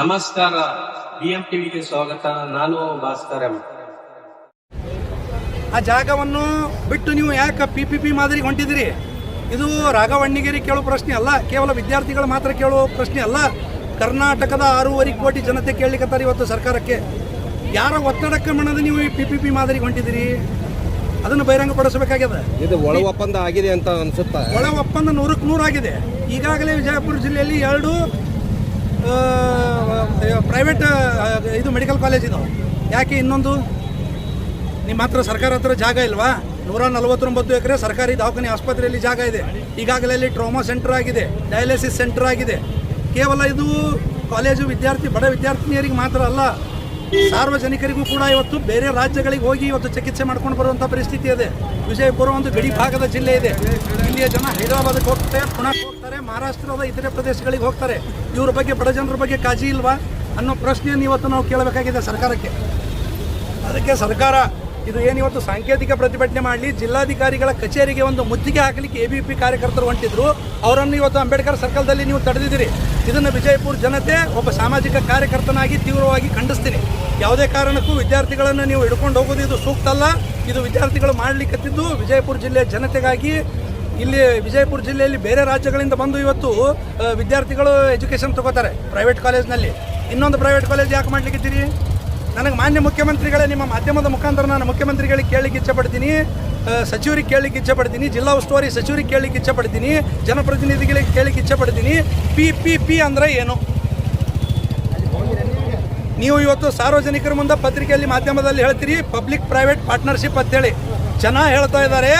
ನಮಸ್ಕಾರ. ಬಿಎಂ ಟಿವಿಗೆ ಸ್ವಾಗತ. ನಾನು ಭಾಸ್ಕರ್ ಎಂ. ಆ ಜಾಗವನ್ನು ಬಿಟ್ಟು ನೀವು ಯಾಕೆ ಪಿ ಪಿ ಪಿ ಮಾದರಿ ಹೊಂಟಿದಿರಿ ಇದು ರಾಘವಣ್ಣಿಗೇರಿ ಕೇಳೋ ಪ್ರಶ್ನೆ ಅಲ್ಲ ಕೇವಲ ವಿದ್ಯಾರ್ಥಿಗಳು ಮಾತ್ರ ಕೇಳೋ ಪ್ರಶ್ನೆ ಅಲ್ಲ. ಕರ್ನಾಟಕದ ಆರೂವರೆ ಕೋಟಿ ಜನತೆ ಕೇಳಲಿಕ್ಕತ್ತಾರೆ ಇವತ್ತು ಸರ್ಕಾರಕ್ಕೆ. ಯಾರ ಒತ್ತಡಕ್ಕೆ ಮಣದ ನೀವು ಈ ಪಿ ಪಿ ಪಿ ಮಾದರಿಗೆ ಹೊಂಟಿದಿರಿ ಅದನ್ನು ಬಹಿರಂಗಪಡಿಸಬೇಕಾಗ್ಯದ? ಇದು ಒಳ ಒಪ್ಪಂದ ಆಗಿದೆ ಅಂತ ಅನ್ಸುತ್ತೆ? ಒಳ ಒಪ್ಪಂದ ನೂರಕ್ಕೆ ನೂರಾಗಿದೆ. ಆಗಿದೆ ಈಗಾಗಲೇ ವಿಜಯಪುರ ಜಿಲ್ಲೆಯಲ್ಲಿ ಎರಡು ಪ್ರೈವೇಟ್ ಇದು ಮೆಡಿಕಲ್ ಕಾಲೇಜ್ ಇದು. ಯಾಕೆ ಇನ್ನೊಂದು? ನಿಮ್ಮ ಹತ್ರ ಸರ್ಕಾರ ಹತ್ರ ಜಾಗ ಇಲ್ವಾ? ನೂರ ನಲವತ್ತೊಂಬತ್ತು ಎಕರೆ ಸರ್ಕಾರಿ ದವಾಖಾನೆ ಆಸ್ಪತ್ರೆಯಲ್ಲಿ ಜಾಗ ಇದೆ. ಈಗಾಗಲೇ ಅಲ್ಲಿ ಟ್ರೋಮಾ ಸೆಂಟರ್ ಆಗಿದೆ ಡಯಾಲಿಸಿಸ್ ಸೆಂಟರ್ ಆಗಿದೆ. ಕೇವಲ ಇದು ಕಾಲೇಜು ವಿದ್ಯಾರ್ಥಿ, ಬಡ ವಿದ್ಯಾರ್ಥಿನಿಯರಿಗೆ ಮಾತ್ರ ಅಲ್ಲ, ಸಾರ್ವಜನಿಕರಿಗೂ ಕೂಡ ಇವತ್ತು ಬೇರೆ ರಾಜ್ಯಗಳಿಗೆ ಹೋಗಿ ಇವತ್ತು ಚಿಕಿತ್ಸೆ ಮಾಡ್ಕೊಂಡು ಬರುವಂಥ ಪರಿಸ್ಥಿತಿ ಇದೆ. ವಿಜಯಪುರ ಒಂದು ಗಡಿ ಭಾಗದ ಜಿಲ್ಲೆ ಇದೆ. ಇಲ್ಲಿಯ ಜನ ಹೈದರಾಬಾದ್ಗೆ ಹೋಗ್ತಾರೆ ಪುಣೆ ಹೋಗ್ತಾರೆ, ಮಹಾರಾಷ್ಟ್ರದ ಇತರೆ ಪ್ರದೇಶಗಳಿಗೆ ಹೋಗ್ತಾರೆ. ಇವ್ರ ಬಗ್ಗೆ, ಬಡ ಜನರ ಬಗ್ಗೆ ಕಾಳಜಿ ಇಲ್ವಾ? ಅನ್ನೋ ಪ್ರಶ್ನೆಯನ್ನು ಇವತ್ತು ನಾವು ಕೇಳಬೇಕಾಗಿದೆ ಸರ್ಕಾರಕ್ಕೆ. ಅದಕ್ಕೆ ಸರ್ಕಾರ ಇದು ಏನಿವತ್ತು ಸಾಂಕೇತಿಕ ಪ್ರತಿಭಟನೆ ಮಾಡಲಿ, ಜಿಲ್ಲಾಧಿಕಾರಿಗಳ ಕಚೇರಿಗೆ ಒಂದು ಮುತ್ತಿಗೆ ಹಾಕಲಿಕ್ಕೆ ಎ ಬಿ ಪಿ ಕಾರ್ಯಕರ್ತರು ಹೊಂಟಿದ್ರು. ಅವರನ್ನು ಇವತ್ತು ಅಂಬೇಡ್ಕರ್ ಸರ್ಕಲ್ದಲ್ಲಿ ನೀವು ತಡೆದಿದ್ದೀರಿ. ಇದನ್ನು ವಿಜಯಪುರ ಜನತೆ ಒಬ್ಬ ಸಾಮಾಜಿಕ ಕಾರ್ಯಕರ್ತನಾಗಿ ತೀವ್ರವಾಗಿ ಖಂಡಿಸ್ತೀನಿ. ಯಾವುದೇ ಕಾರಣಕ್ಕೂ ವಿದ್ಯಾರ್ಥಿಗಳನ್ನು ನೀವು ಹಿಡ್ಕೊಂಡು ಹೋಗೋದು ಇದು ಸೂಕ್ತ ಅಲ್ಲ. ಇದು ವಿದ್ಯಾರ್ಥಿಗಳು ಮಾಡಲಿಕ್ಕತ್ತಿದ್ದು ವಿಜಯಪುರ ಜಿಲ್ಲೆಯ ಜನತೆಗಾಗಿ. ಇಲ್ಲಿ ವಿಜಯಪುರ ಜಿಲ್ಲೆಯಲ್ಲಿ ಬೇರೆ ರಾಜ್ಯಗಳಿಂದ ಬಂದು ಇವತ್ತು ವಿದ್ಯಾರ್ಥಿಗಳು ಎಜುಕೇಷನ್ ತಗೋತಾರೆ. ಪ್ರೈವೇಟ್ ಕಾಲೇಜ್ನಲ್ಲಿ. ಇನ್ನೊಂದು ಪ್ರೈವೇಟ್ ಕಾಲೇಜ್ ಯಾಕೆ ಮಾಡ್ಲಿಕ್ಕಿದ್ದೀರಿ ನನಗೆ ಮಾನ್ಯ ಮುಖ್ಯಮಂತ್ರಿಗಳೇ, ನಿಮ್ಮ ಮಾಧ್ಯಮದ ಮುಖಾಂತರ ನಾನು ಮುಖ್ಯಮಂತ್ರಿಗಳಿಗೆ ಕೇಳಲಿಕ್ಕೆ ಇಚ್ಛಪಡ್ತೀನಿ. ಸಚಿವರಿಗೆ ಕೇಳಲಿಕ್ಕೆ ಇಚ್ಛಪಡ್ತೀನಿ. ಜಿಲ್ಲಾ ಉಸ್ತುವಾರಿ ಸಚಿವರಿಗೆ ಕೇಳಲಿಕ್ಕೆ ಇಚ್ಛಪಡ್ತೀನಿ. ಜನಪ್ರತಿನಿಧಿಗಳಿಗೆ ಕೇಳಲಿಕ್ಕೆ ಇಚ್ಛಪಡ್ತೀನಿ. ಪಿ ಪಿ ಪಿ ಅಂದರೆ ಏನು? ನೀವು ಇವತ್ತು ಸಾರ್ವಜನಿಕರ ಮುಂದೆ ಪತ್ರಿಕೆಯಲ್ಲಿ, ಮಾಧ್ಯಮದಲ್ಲಿ ಹೇಳ್ತೀರಿ ಪಬ್ಲಿಕ್ ಪ್ರೈವೇಟ್ ಪಾರ್ಟ್ನರ್ಶಿಪ್ ಅಂತೇಳಿ. ಜನ ಹೇಳ್ತಾ ಇದ್ದಾರೆ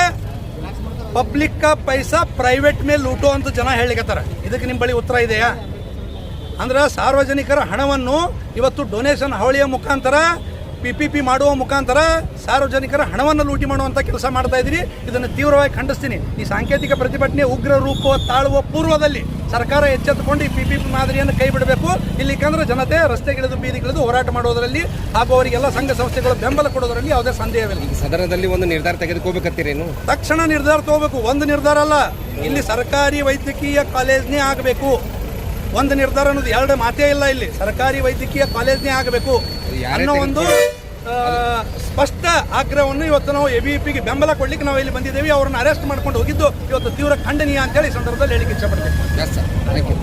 ಪಬ್ಲಿಕ್ ಪೈಸಾ ಪ್ರೈವೇಟ್ ಮೇಲೆ ಲೂಟೋ ಅಂತ ಜನ ಹೇಳಿಕತ್ತಾರೆ. ಇದಕ್ಕೆ ನಿಮ್ಮ ಬಳಿ ಉತ್ತರ ಇದೆಯಾ? ಅಂದ್ರೆ ಸಾರ್ವಜನಿಕರ ಹಣವನ್ನು ಇವತ್ತು ಡೊನೇಷನ್ ಹಾವಳಿಯ ಮುಖಾಂತರ ಪಿ ಪಿ ಪಿ ಮಾಡುವ ಮುಖಾಂತರ ಸಾರ್ವಜನಿಕರ ಹಣವನ್ನು ಲೂಟಿ ಮಾಡುವಂಥ ಕೆಲಸ ಮಾಡ್ತಾ ಇದ್ದೀರಿ. ಇದನ್ನು ತೀವ್ರವಾಗಿ ಖಂಡಿಸ್ತೀನಿ. ಈ ಸಾಂಕೇತಿಕ ಪ್ರತಿಭಟನೆ ಉಗ್ರ ರೂಪ ತಾಳುವ ಪೂರ್ವದಲ್ಲಿ ಸರ್ಕಾರ ಎಚ್ಚೆತ್ತುಕೊಂಡು ಈ ಪಿ ಪಿ ಪಿ ಮಾದರಿಯನ್ನು ಕೈ ಬಿಡಬೇಕು. ಇಲ್ಲಿಕಂದ್ರೆ ಜನತೆ ರಸ್ತೆಗಿಳಿದು ಬೀದಿಗಿಳಿದು ಹೋರಾಟ ಮಾಡೋದರಲ್ಲಿ ಹಾಗೂ ಅವರಿಗೆಲ್ಲ ಸಂಘ ಸಂಸ್ಥೆಗಳು ಬೆಂಬಲ ಕೊಡೋದರಲ್ಲಿ ಯಾವುದೇ ಸಂದೇಹವಿಲ್ಲ. ಸದನದಲ್ಲಿ ಒಂದು ನಿರ್ಧಾರ ತೆಗೆದುಕೋಬೇಕತ್ತೀರೇನು? ತಕ್ಷಣ ನಿರ್ಧಾರ ತಗೋಬೇಕು. ಒಂದು ನಿರ್ಧಾರ ಅಲ್ಲ. ಇಲ್ಲಿ ಸರ್ಕಾರಿ ವೈದ್ಯಕೀಯ ಕಾಲೇಜ್ನೇ ಆಗಬೇಕು. ಒಂದು ನಿರ್ಧಾರ ಅನ್ನೋದು ಎರಡು ಮಾತೇ ಇಲ್ಲ ಇಲ್ಲಿ. ಸರ್ಕಾರಿ ವೈದ್ಯಕೀಯ ಕಾಲೇಜ್ನೇ ಆಗಬೇಕು ಅನ್ನೋ ಒಂದು ಸ್ಪಷ್ಟ ಆಗ್ರಹವನ್ನು ಇವತ್ತು ನಾವು ಎ ಬಿ ಪಿಗೆ ಬೆಂಬಲ ಕೊಡ್ಲಿಕ್ಕೆ ನಾವು ಇಲ್ಲಿ ಬಂದಿದ್ದೇವೆ. ಅವರನ್ನು ಅರೆಸ್ಟ್ ಮಾಡ್ಕೊಂಡು ಹೋಗಿದ್ದು ಇವತ್ತು ತೀವ್ರ ಖಂಡನೀಯ ಅಂತೇಳಿ ಈ ಸಂದರ್ಭದಲ್ಲಿ ಹೇಳಿಕೆ ಯು